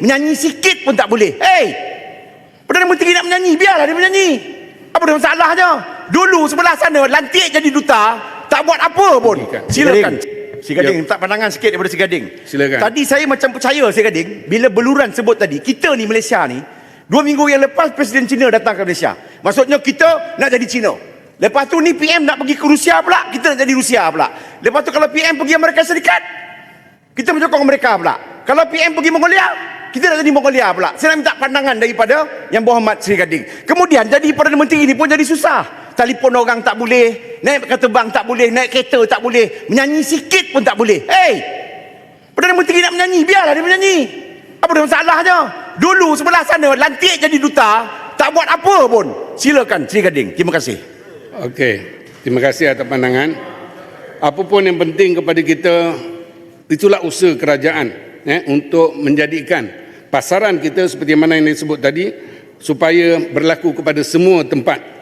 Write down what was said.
Menyanyi sikit pun tak boleh. Hei! Perdana Menteri nak menyanyi, biarlah dia menyanyi. Apa dia masalahnya? Dulu sebelah sana lantik jadi duta, tak buat apa pun. Silakan. Si Gading, Ya. minta pandangan sikit daripada Si Gading. Silakan. Tadi saya macam percaya Si Gading, bila beluran sebut tadi, kita ni Malaysia ni, dua minggu yang lepas Presiden Cina datang ke Malaysia. Maksudnya kita nak jadi Cina. Lepas tu ni PM nak pergi ke Rusia pula, kita nak jadi Rusia pula. Lepas tu kalau PM pergi Amerika Serikat, kita menyokong mereka pula. Kalau PM pergi Mongolia, kita nak jadi Mongolia pula. Saya nak minta pandangan daripada Yang Berhormat Sri Gading. Kemudian jadi Perdana Menteri ini pun jadi susah. Telefon orang tak boleh, naik kapal terbang tak boleh, naik kereta tak boleh, menyanyi sikit pun tak boleh. Hei! Perdana Menteri nak menyanyi, biarlah dia menyanyi. Apa dia masalahnya? Dulu sebelah sana lantik jadi duta, tak buat apa pun. Silakan Sri Gading. Terima kasih. Okey, terima kasih atas pandangan. Apa pun yang penting kepada kita, itulah usaha kerajaan eh, untuk menjadikan pasaran kita seperti mana yang disebut tadi supaya berlaku kepada semua tempat